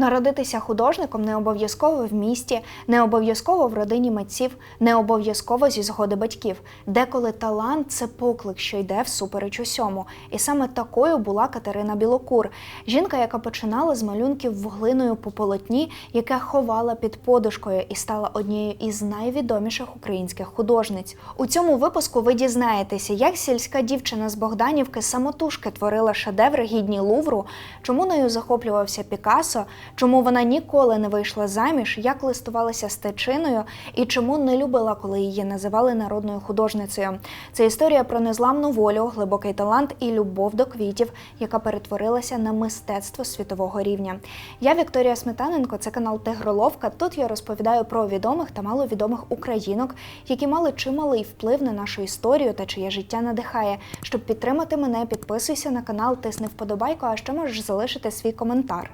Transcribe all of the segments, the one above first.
Народитися художником не обов'язково в місті, не обов'язково в родині митців, не обов'язково зі згоди батьків. Деколи талант це поклик, що йде всупереч усьому. І саме такою була Катерина Білокур, жінка, яка починала з малюнків вуглиною по полотні, яке ховала під подушкою і стала однією із найвідоміших українських художниць. У цьому випуску ви дізнаєтеся, як сільська дівчина з Богданівки самотужки творила шедеври гідні Лувру, чому нею захоплювався Пікассо, чому вона ніколи не вийшла заміж, як листувалася з течиною і чому не любила, коли її називали народною художницею. Це історія про незламну волю, глибокий талант і любов до квітів, яка перетворилася на мистецтво світового рівня. Я Вікторія Сметаненко, це канал Тигроловка. Тут я розповідаю про відомих та маловідомих українок, які мали чималий вплив на нашу історію та чиє життя надихає. Щоб підтримати мене, підписуйся на канал, тисни вподобайку, а ще можеш залишити свій коментар.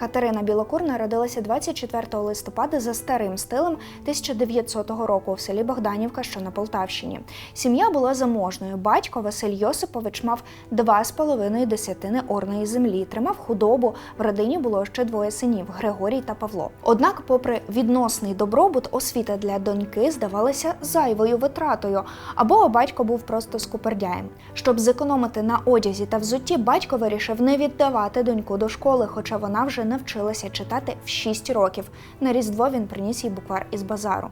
Катерина Білокур народилася 24 листопада за старим стилем 1900 року в селі Богданівка, що на Полтавщині. Сім'я була заможною. Батько Василь Йосипович мав два з половиною десятини орної землі, тримав худобу. В родині було ще двоє синів Григорій та Павло. Однак, попри відносний добробут, освіта для доньки здавалася зайвою витратою, або батько був просто скупердяєм. Щоб зекономити на одязі та взутті, батько вирішив не віддавати доньку до школи, хоча вона вже навчилася читати в 6 років. На Різдво він приніс їй буквар із базару.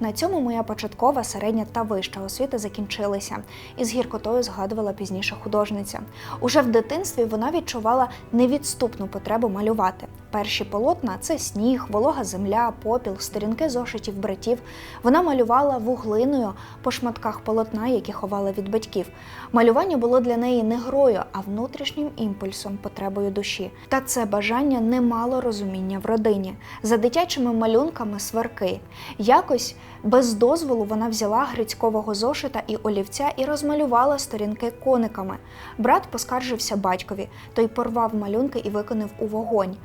На цьому моя початкова, середня та вища освіта закінчилися, і з гіркотою згадувала пізніше художниця. Уже в дитинстві вона відчувала невідступну потребу малювати. Перші полотна це сніг, волога земля, попіл, сторінки зошитів братів. Вона малювала вуглиною по шматках полотна, які ховала від батьків. Малювання було для неї не грою, а внутрішнім імпульсом, потребою душі. Та це бажання не мало розуміння в родині. За дитячими малюнками сварки. Якось без дозволу вона взяла грицькового зошита і олівця і розмалювала сторінки кониками. Брат поскаржився батькові, той порвав малюнки і виконав у вогонь.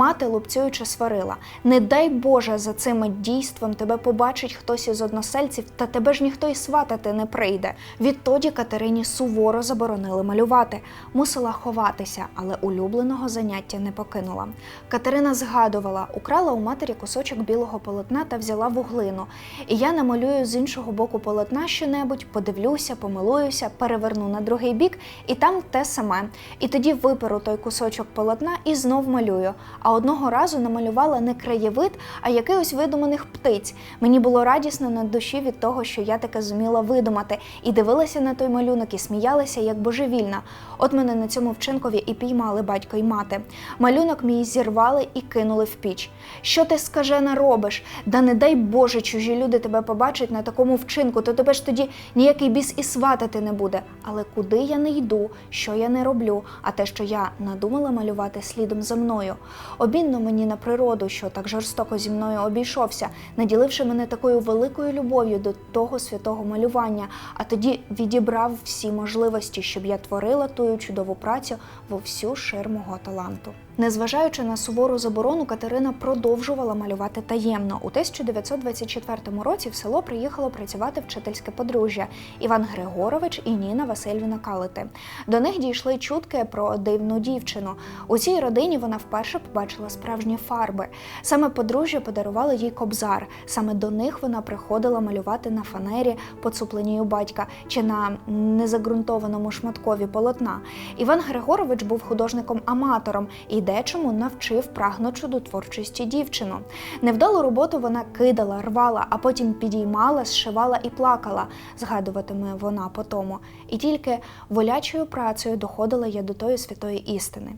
Мати лупцюючи сварила: Не дай Боже, за цим дійством тебе побачить хтось із односельців, та тебе ж ніхто й сватати не прийде. Відтоді Катерині суворо заборонили малювати, мусила ховатися, але улюбленого заняття не покинула. Катерина згадувала, украла у матері кусочок білого полотна та взяла вуглину. І я намалюю з іншого боку полотна щонебудь, подивлюся, помилуюся, переверну на другий бік, і там те саме. І тоді виперу той кусочок полотна і знов малюю. А одного разу намалювала не краєвид, а якихось видуманих птиць. Мені було радісно на душі від того, що я таке зуміла видумати, і дивилася на той малюнок і сміялася як божевільна. От мене на цьому вчинкові і піймали батько й мати. Малюнок мій зірвали і кинули в піч. Що ти скажена робиш? Да не дай Боже, чужі люди тебе побачать на такому вчинку, то тебе ж тоді ніякий біс і сватати не буде. Але куди я не йду, що я не роблю, а те, що я надумала малювати слідом за мною. Обідно мені на природу, що так жорстоко зі мною обійшовся, наділивши мене такою великою любов'ю до того святого малювання, а тоді відібрав всі можливості, щоб я творила тую чудову працю во всю шир мого таланту. Незважаючи на сувору заборону, Катерина продовжувала малювати таємно. У 1924 році в село приїхало працювати вчительське подружжя Іван Григорович і Ніна Васильівна Калити. До них дійшли чутки про дивну дівчину. У цій родині вона вперше побачила справжні фарби. Саме подружжя подарувало їй кобзар. Саме до них вона приходила малювати на фанері, поцупленій батька чи на незагрунтованому шматкові полотна. Іван Григорович був художником-аматором і дечому навчив прагнучу до творчості дівчину. Невдалу роботу вона кидала, рвала, а потім підіймала, зшивала і плакала, згадуватиме вона по тому. І тільки волячою працею доходила я до тої святої істини.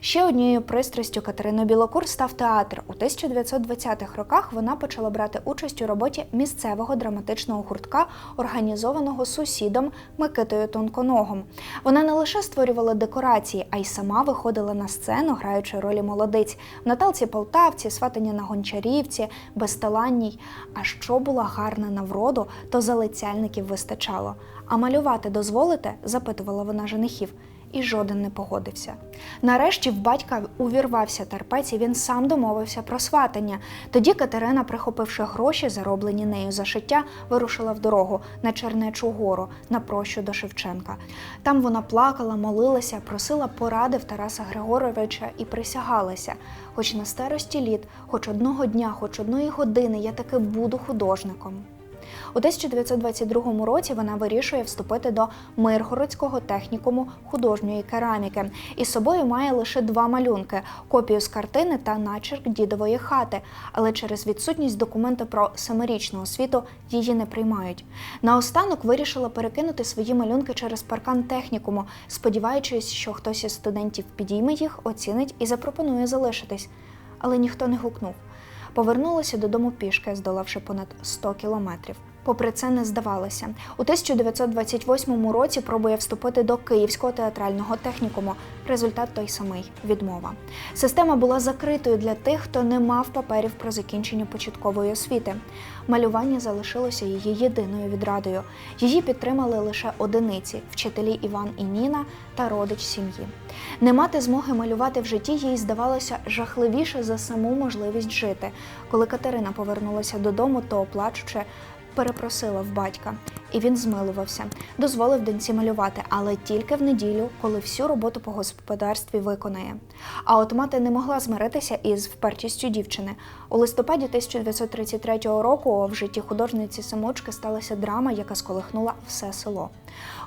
Ще однією пристрастю Катерини Білокур став театр. У 1920-х роках вона почала брати участь у роботі місцевого драматичного гуртка, організованого сусідом Микитою Тонконогом. Вона не лише створювала декорації, а й сама виходила на сцену, граючи ролі молодиць в Наталці Полтавці, сватані на Гончарівці, Безталанній. А що була гарна на вроду, то залицяльників вистачало. А малювати дозволите? запитувала вона женихів. І жоден не погодився. Нарешті в батька увірвався терпець, і він сам домовився про сватання. Тоді Катерина, прихопивши гроші, зароблені нею за шиття, вирушила в дорогу на Чернечу гору на прощу до Шевченка. Там вона плакала, молилася, просила поради в Тараса Григоровича і присягалася. Хоч на старості літ, хоч одного дня, хоч одної години я таки буду художником. У 1922 році вона вирішує вступити до Миргородського технікуму художньої кераміки. Із собою має лише два малюнки: копію з картини та начерк дідової хати. Але через відсутність документу про семирічну освіту її не приймають. Наостанок вирішила перекинути свої малюнки через паркан технікуму, сподіваючись, що хтось із студентів підійме їх, оцінить і запропонує залишитись. Але ніхто не гукнув. Повернулася додому пішки, здолавши понад 100 кілометрів. Попри це не здавалася. У 1928 році пробує вступити до Київського театрального технікуму. Результат той самий відмова. Система була закритою для тих, хто не мав паперів про закінчення початкової освіти. Малювання залишилося її єдиною відрадою. Її підтримали лише одиниці вчителі Іван і Ніна та родич сім'ї. Не мати змоги малювати в житті їй здавалося жахливіше за саму можливість жити. Коли Катерина повернулася додому, то плачучи, перепросила в батька, і він змилувався, дозволив доньці малювати, але тільки в неділю, коли всю роботу по господарстві виконає. А от мати не могла змиритися із впертістю дівчини. У листопаді 1933 року в житті художниці самочки сталася драма, яка сколихнула все село.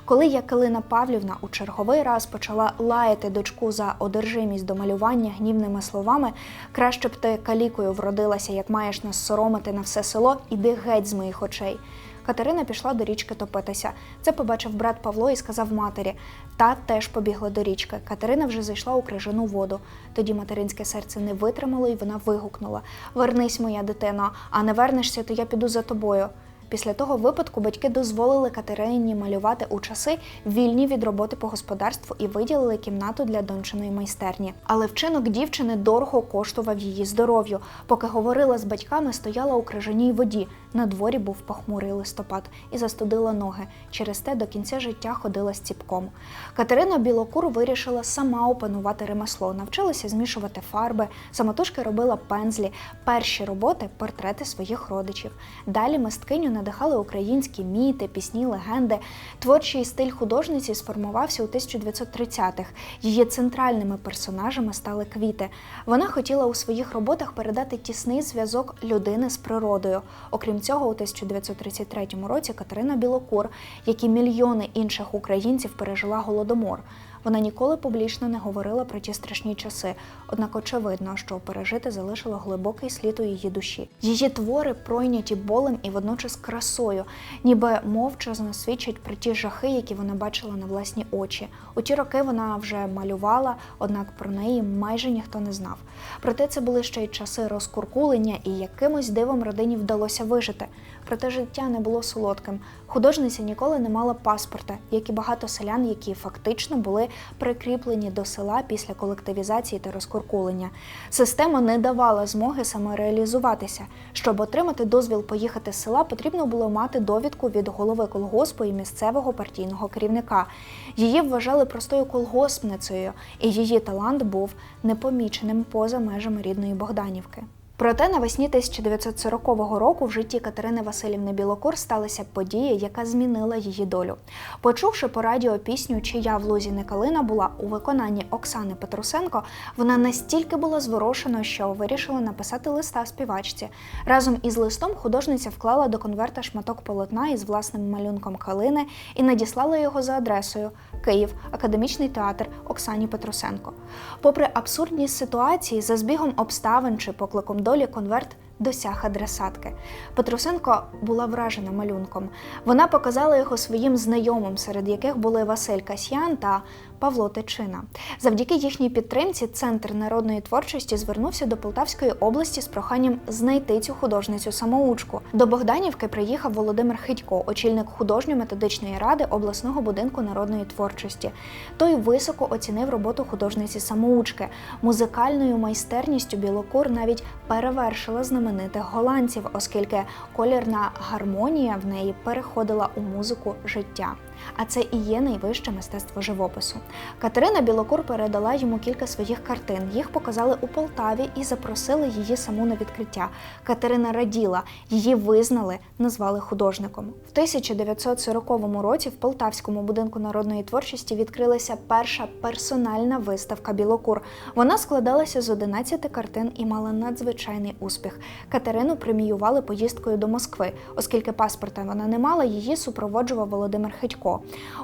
Коли Якелина Павлівна у черговий раз почала лаяти дочку за одержимість до малювання гнівними словами, краще б ти калікою вродилася, як маєш нас соромити на все село, іди геть з моїх очей. Катерина пішла до річки топитися. Це побачив брат Павло і сказав матері. Та теж побігла до річки. Катерина вже зайшла у крижану воду. Тоді материнське серце не витримало, і вона вигукнула: Вернись, моя дитино, а не вернешся, то я піду за тобою. Після того випадку батьки дозволили Катерині малювати у часи вільні від роботи по господарству і виділили кімнату для дончиної майстерні. Але вчинок дівчини дорого коштував її здоров'ю. Поки говорила з батьками, стояла у крижаній воді. На дворі був похмурий листопад і застудила ноги. Через те до кінця життя ходила з ціпком. Катерина Білокур вирішила сама опанувати ремесло, навчилася змішувати фарби, самотужки робила пензлі, перші роботи портрети своїх родичів. Далі мисткиню надихали українські міти, пісні, легенди. Творчий стиль художниці сформувався у 1930-х. Її центральними персонажами стали квіти. Вона хотіла у своїх роботах передати тісний зв'язок людини з природою. Окрім цього, у 1933 році Катерина Білокур, як і мільйони інших українців, пережила голодомор. Вона ніколи публічно не говорила про ті страшні часи, однак очевидно, що пережити залишило глибокий слід у її душі. Її твори пройняті болем і водночас красою, ніби мовчазно свідчать про ті жахи, які вона бачила на власні очі. У ті роки вона вже малювала, однак про неї майже ніхто не знав. Проте це були ще й часи розкуркулення, і якимось дивом родині вдалося вижити. Проте життя не було солодким. Художниця ніколи не мала паспорта, як і багато селян, які фактично були прикріплені до села після колективізації та розкуркулення. Система не давала змоги самореалізуватися. Щоб отримати дозвіл поїхати з села, потрібно було мати довідку від голови колгоспу і місцевого партійного керівника. Її вважали простою колгоспницею, і її талант був непоміченим поза межами рідної Богданівки. Проте навесні 1940 року в житті Катерини Васильівни Білокур сталася подія, яка змінила її долю. Почувши по радіо пісню Чия в лузі не калина була у виконанні Оксани Петрусенко, вона настільки була зворушена, що вирішила написати листа співачці. Разом із листом художниця вклала до конверта шматок полотна із власним малюнком калини і надіслала його за адресою Київ, академічний театр Оксані Петрусенко. Попри абсурдність ситуації, за збігом обставин чи покликом долі конверт досяг адресатки. Петрусенко була вражена малюнком. Вона показала його своїм знайомим, серед яких були Василь Касьян та Павло Тичина. Завдяки їхній підтримці Центр народної творчості звернувся до Полтавської області з проханням знайти цю художницю самоучку. До Богданівки приїхав Володимир Хидько, очільник художньо-методичної ради обласного будинку народної творчості. Той високо оцінив роботу художниці самоучки. Музикальною майстерністю Білокур навіть перевершила знаменитих голландців, оскільки колірна гармонія в неї переходила у музику життя. А це і є найвище мистецтво живопису. Катерина Білокур передала йому кілька своїх картин. Їх показали у Полтаві і запросили її саму на відкриття. Катерина раділа, її визнали, назвали художником. В 1940 році в Полтавському будинку народної творчості відкрилася перша персональна виставка Білокур. Вона складалася з 11 картин і мала надзвичайний успіх. Катерину преміювали поїздкою до Москви, оскільки паспорта вона не мала, її супроводжував Володимир Хитько.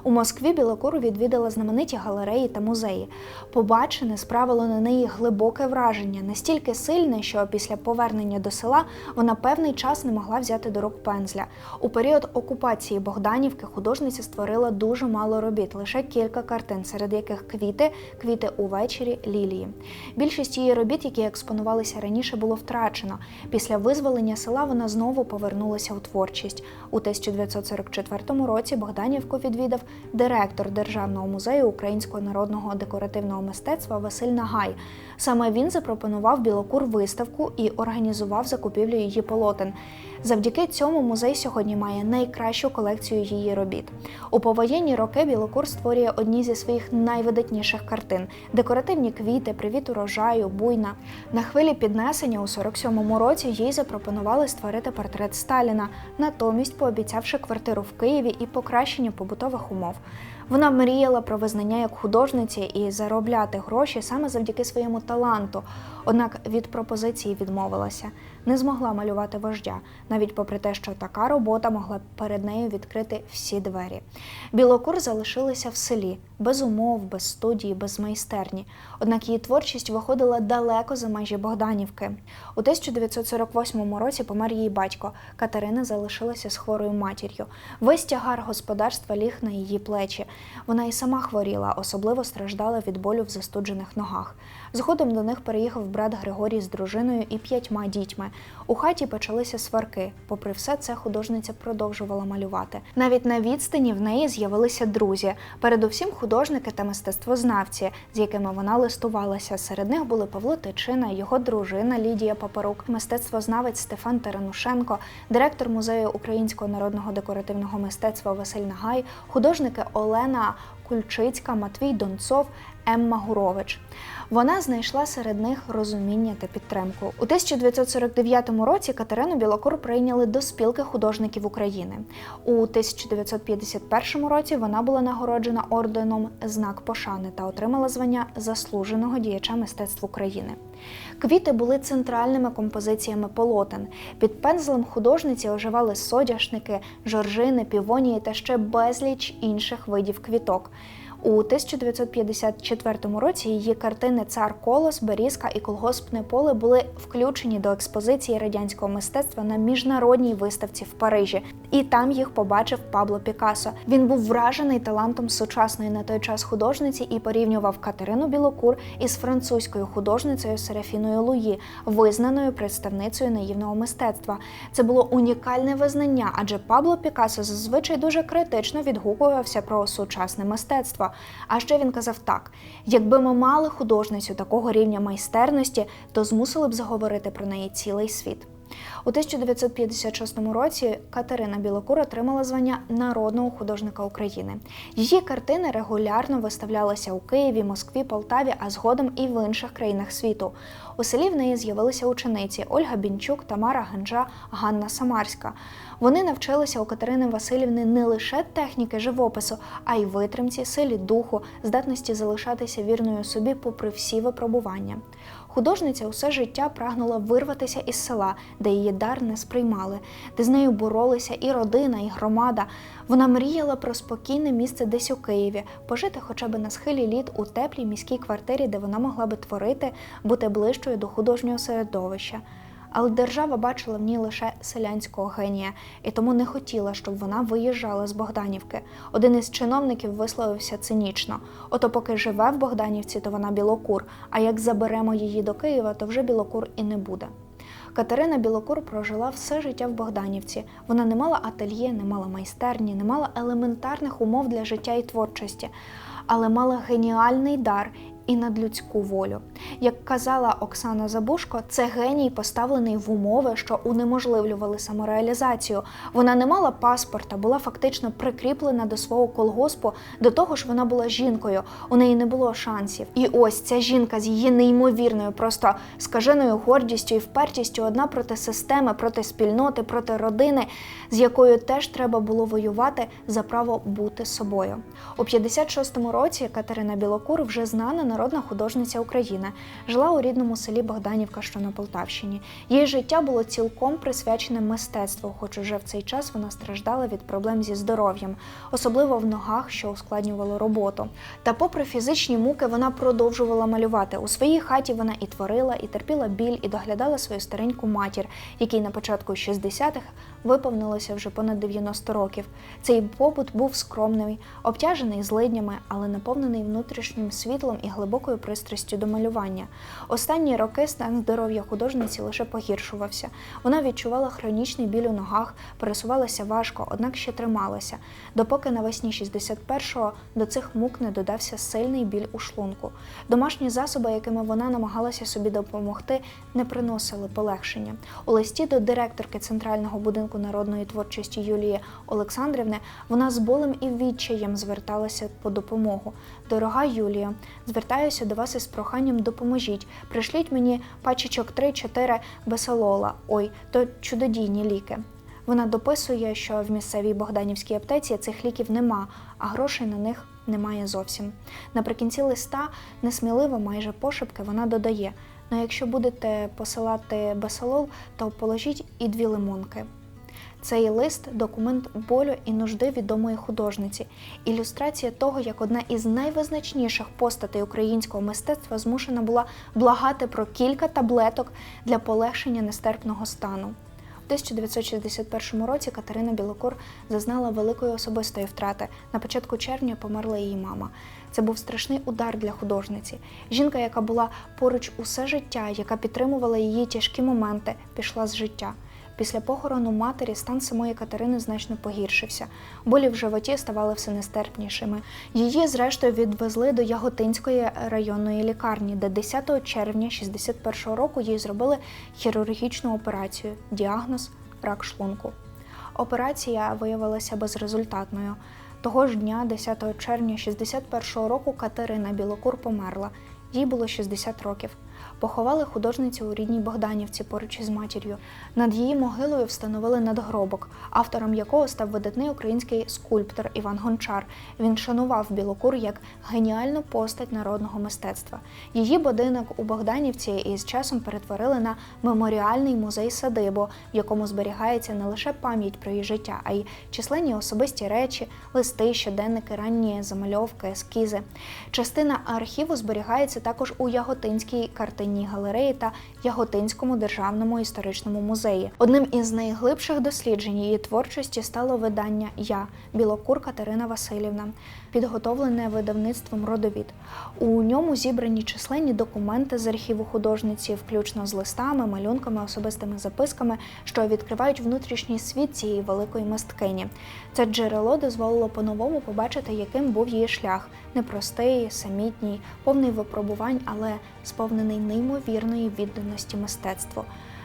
У Москві Білокуру відвідала знамениті галереї та музеї. Побачене справило на неї глибоке враження, настільки сильне, що після повернення до села вона певний час не могла взяти до рук пензля. У період окупації Богданівки художниця створила дуже мало робіт, лише кілька картин, серед яких квіти, квіти увечері, лілії. Більшість її робіт, які експонувалися раніше, було втрачено. Після визволення села вона знову повернулася у творчість. У 1944 році Богданівку відвідав директор Державного музею українського народного декоративного мистецтва Василь Нагай. Саме він запропонував Білокур виставку і організував закупівлю її полотен. Завдяки цьому музей сьогодні має найкращу колекцію її робіт. У повоєнні роки Білокур створює одні зі своїх найвидатніших картин: декоративні квіти, привіт урожаю, буйна. На хвилі піднесення у 47-му році їй запропонували створити портрет Сталіна, натомість пообіцявши квартиру в Києві і покращення побутових умов. Вона мріяла про визнання як художниці і заробляти гроші саме завдяки своєму таланту. Однак від пропозиції відмовилася, не змогла малювати вождя, навіть попри те, що така робота могла перед нею відкрити всі двері. Білокур залишилася в селі, без умов, без студії, без майстерні. Однак її творчість виходила далеко за межі Богданівки. У 1948 році помер її батько. Катерина залишилася з хворою матір'ю. Весь тягар господарства ліг на її плечі. Вона і сама хворіла, особливо страждала від болю в застуджених ногах. Згодом до них переїхав брат Григорій з дружиною і п'ятьма дітьми. У хаті почалися сварки. Попри все це, художниця продовжувала малювати. Навіть на відстані в неї з'явилися друзі. Передусім, художники та мистецтвознавці, з якими вона листувалася. Серед них були Павло Тичина, його дружина Лідія Папарук, мистецтвознавець Стефан Таранушенко, директор музею українського народного декоративного мистецтва Василь Нагай, художники Олена Кульчицька, Матвій Донцов, Емма Гурович. Вона знайшла серед них розуміння та підтримку. У 1949 році Катерину Білокур прийняли до спілки художників України. У 1951 році вона була нагороджена орденом Знак пошани та отримала звання заслуженого діяча мистецтв України. Квіти були центральними композиціями полотен. Під пензлем художниці оживали содяшники, жоржини, півонії та ще безліч інших видів квіток. У 1954 році її картини Цар Колос, Берізка і Колгоспне поле були включені до експозиції радянського мистецтва на міжнародній виставці в Парижі, і там їх побачив Пабло Пікассо. Він був вражений талантом сучасної на той час художниці і порівнював Катерину Білокур із французькою художницею Серафіною Луї, визнаною представницею наївного мистецтва. Це було унікальне визнання, адже Пабло Пікассо зазвичай дуже критично відгукувався про сучасне мистецтво. А ще він казав так: якби ми мали художницю такого рівня майстерності, то змусили б заговорити про неї цілий світ. У 1956 році Катерина Білокур отримала звання народного художника України. Її картини регулярно виставлялися у Києві, Москві, Полтаві, а згодом і в інших країнах світу. У селі в неї з'явилися учениці Ольга Бінчук, Тамара Генжа, Ганна Самарська. Вони навчилися у Катерини Васильівни не лише техніки живопису, а й витримці, силі духу, здатності залишатися вірною собі попри всі випробування. Художниця усе життя прагнула вирватися із села, де її дар не сприймали, де з нею боролися і родина, і громада. Вона мріяла про спокійне місце десь у Києві, пожити хоча б на схилі літ у теплій міській квартирі, де вона могла би творити, бути ближчою до художнього середовища. Але держава бачила в ній лише селянського генія і тому не хотіла, щоб вона виїжджала з Богданівки. Один із чиновників висловився цинічно: ото, поки живе в Богданівці, то вона білокур. А як заберемо її до Києва, то вже білокур і не буде. Катерина Білокур прожила все життя в Богданівці. Вона не мала ательє, не мала майстерні, не мала елементарних умов для життя і творчості, але мала геніальний дар і надлюдську волю. Як казала Оксана Забушко, це геній поставлений в умови, що унеможливлювали самореалізацію. Вона не мала паспорта, була фактично прикріплена до свого колгоспу. До того ж, вона була жінкою, у неї не було шансів. І ось ця жінка з її неймовірною, просто скаженою гордістю і впертістю одна проти системи, проти спільноти, проти родини, з якою теж треба було воювати за право бути собою. У 56-му році Катерина Білокур, вже знана народна художниця України, жила у рідному селі Богданівка, що на Полтавщині. Її життя було цілком присвячене мистецтву, хоч уже в цей час вона страждала від проблем зі здоров'ям, особливо в ногах, що ускладнювало роботу. Та, попри фізичні муки, вона продовжувала малювати. У своїй хаті вона і творила, і терпіла біль, і доглядала свою стареньку матір, якій на початку 60-х виповнилося вже понад 90 років. Цей побут був скромний, обтяжений злиднями, але наповнений внутрішнім світлом і глибокою пристрастю до малювання. Останні роки стан здоров'я художниці лише погіршувався. Вона відчувала хронічний біль у ногах, пересувалася важко, однак ще трималася, допоки навесні 61-го до цих мук не додався сильний біль у шлунку. Домашні засоби, якими вона намагалася собі допомогти, не приносили полегшення. У листі до директорки Центрального будинку народної творчості Юлії Олександрівни вона з болем і відчаєм зверталася по допомогу. Дорога Юлія, звертаюся до вас із проханням допоможіть. Пришліть мені пачечок 3-4 бесолола. Ой, то чудодійні ліки. Вона дописує, що в місцевій Богданівській аптеці цих ліків нема, а грошей на них немає зовсім. Наприкінці листа, несміливо, майже пошепки, вона додає: ну якщо будете посилати бесолол, то положіть і дві лимонки. Цей лист документ болю і нужди відомої художниці, ілюстрація того, як одна із найвизначніших постатей українського мистецтва змушена була благати про кілька таблеток для полегшення нестерпного стану. У 1961 році Катерина Білокур зазнала великої особистої втрати. На початку червня померла її мама. Це був страшний удар для художниці. Жінка, яка була поруч усе життя, яка підтримувала її тяжкі моменти, пішла з життя. Після похорону матері стан самої Катерини значно погіршився. Болі в животі ставали все нестерпнішими. Її, зрештою, відвезли до Яготинської районної лікарні, де 10 червня 61 року їй зробили хірургічну операцію. Діагноз рак шлунку. Операція виявилася безрезультатною. Того ж дня, 10 червня 61 року, Катерина Білокур померла. Їй було 60 років. Поховали художницю у рідній Богданівці поруч із матір'ю. Над її могилою встановили надгробок, автором якого став видатний український скульптор Іван Гончар. Він шанував Білокур як геніальну постать народного мистецтва. Її будинок у Богданівці із часом перетворили на меморіальний музей садибу, в якому зберігається не лише пам'ять про її життя, а й численні особисті речі, листи, щоденники, ранні замальовки, ескізи. Частина архіву зберігається також у Яготинській картинній галереї та Яготинському державному історичному музеї. Одним із найглибших досліджень її творчості стало видання Я Білокур Катерина Васильівна, підготовлене видавництвом Родовід. У ньому зібрані численні документи з архіву художниці, включно з листами, малюнками, особистими записками, що відкривають внутрішній світ цієї великої мисткині. Це джерело дозволило по-новому побачити, яким був її шлях непростий, самітній, повний випробувань, але сповнений неймовірної відданості мистецтву.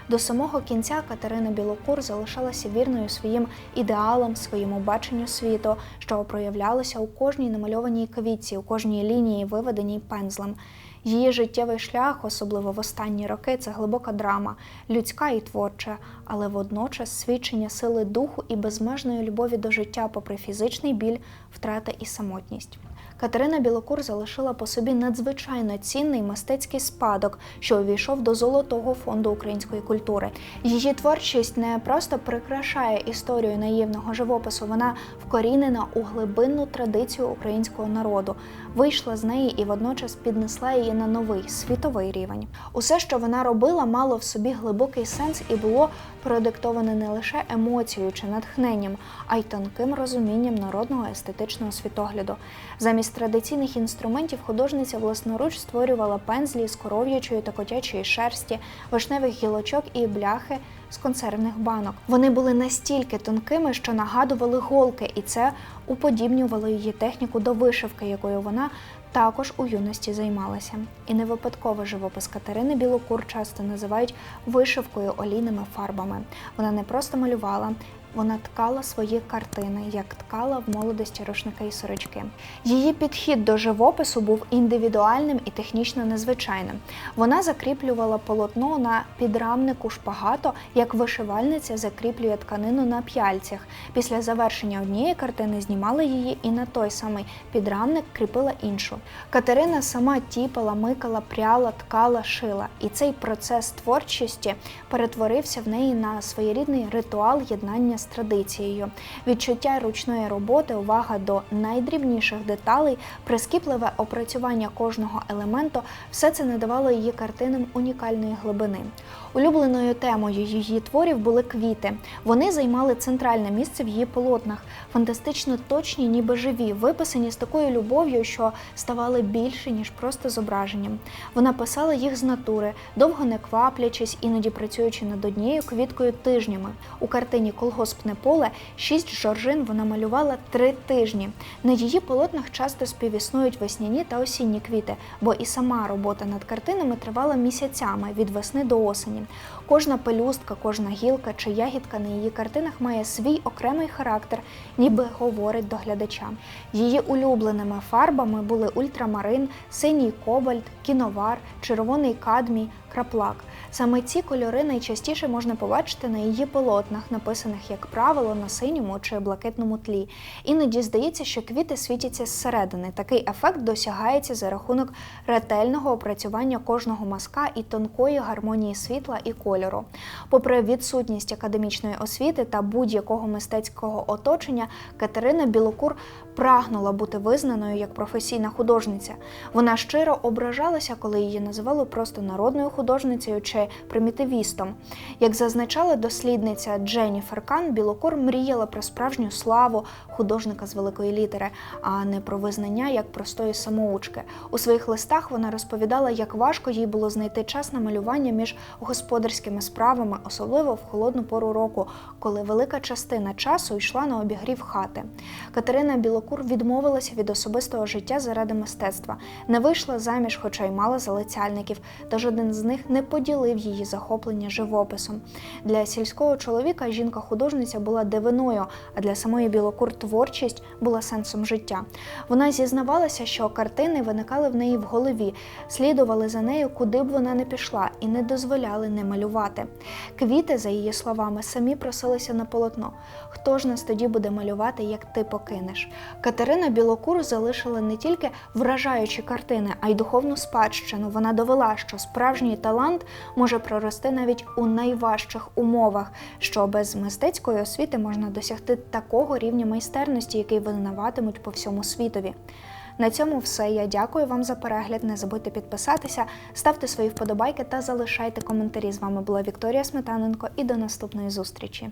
До самого кінця Катерина Білокур залишалася вірною своїм ідеалам, своєму баченню світу, що проявлялося у кожній намальованій квітці, у кожній лінії, виведеній пензлем. Її життєвий шлях, особливо в останні роки, це глибока драма, людська і творча, але водночас свідчення сили духу і безмежної любові до життя, попри фізичний біль, втрати і самотність. Катерина Білокур залишила по собі надзвичайно цінний мистецький спадок, що увійшов до золотого фонду української культури. Її творчість не просто прикрашає історію наївного живопису, вона вкорінена у глибинну традицію українського народу, вийшла з неї і водночас піднесла її на новий світовий рівень. Усе, що вона робила, мало в собі глибокий сенс і було продиктоване не лише емоцією чи натхненням, а й тонким розумінням народного естетичного світогляду. Замість традиційних інструментів художниця власноруч створювала пензлі з коров'ячої та котячої шерсті, вишневих гілочок і бляхи з консервних банок. Вони були настільки тонкими, що нагадували голки, і це уподібнювало її техніку до вишивки, якою вона також у юності займалася. І не випадково живопис Катерини Білокур часто називають вишивкою олійними фарбами. Вона не просто малювала. Вона ткала свої картини, як ткала в молодості рушники і сорочки. Її підхід до живопису був індивідуальним і технічно незвичайним. Вона закріплювала полотно на підрамнику шпагато, як вишивальниця закріплює тканину на п'яльцях. Після завершення однієї картини знімала її і на той самий підрамник кріпила іншу. Катерина сама тіпала, микала, пряла, ткала, шила. І цей процес творчості перетворився в неї на своєрідний ритуал єднання з традицією. Відчуття ручної роботи, увага до найдрібніших деталей, прискіпливе опрацювання кожного елементу все це надавало її картинам унікальної глибини. Улюбленою темою її творів були квіти. Вони займали центральне місце в її полотнах, фантастично точні, ніби живі, виписані з такою любов'ю, що ставали більше ніж просто зображенням. Вона писала їх з натури, довго не кваплячись, іноді працюючи над однією квіткою тижнями. У картині Колгоспне поле шість жоржин вона малювала три тижні. На її полотнах часто співіснують весняні та осінні квіти, бо і сама робота над картинами тривала місяцями від весни до осені. Кожна пелюстка, кожна гілка чи ягідка на її картинах має свій окремий характер, ніби говорить до глядача. Її улюбленими фарбами були ультрамарин, синій кобальт, кіновар, червоний кадмій, краплак. Саме ці кольори найчастіше можна побачити на її полотнах, написаних, як правило, на синьому чи блакитному тлі. Іноді здається, що квіти світяться зсередини. Такий ефект досягається за рахунок ретельного опрацювання кожного мазка і тонкої гармонії світла і кольору. Попри відсутність академічної освіти та будь-якого мистецького оточення, Катерина Білокур прагнула бути визнаною як професійна художниця. Вона щиро ображалася, коли її називали просто народною художницею чи примітивістом. Як зазначала дослідниця Дженніфер Кан, Білокур мріяла про справжню славу художника з великої літери, а не про визнання як простої самоучки. У своїх листах вона розповідала, як важко їй було знайти час на малювання між господарськими справами, особливо в холодну пору року, коли велика частина часу йшла на обігрів хати. Катерина Білокур відмовилася від особистого життя заради мистецтва, не вийшла заміж, хоча й мала залицяльників, та жоден з них не поділив її захоплення живописом. Для сільського чоловіка жінка-художниця була дивиною, а для самої Білокур творчість була сенсом життя. Вона зізнавалася, що картини виникали в неї в голові, слідували за нею, куди б вона не пішла, і не дозволяли не малювати. Квіти, за її словами, самі просилися на полотно. Хто ж нас тоді буде малювати, як ти покинеш? Катерина Білокур залишила не тільки вражаючі картини, а й духовну спадщину. Вона довела, що справжній талант може прорости навіть у найважчих умовах, що без мистецької освіти можна досягти такого рівня майстерності, який визнаватимуть по всьому світові. На цьому все. Я дякую вам за перегляд. Не забудьте підписатися, ставте свої вподобайки та залишайте коментарі. З вами була Вікторія Сметаненко і до наступної зустрічі.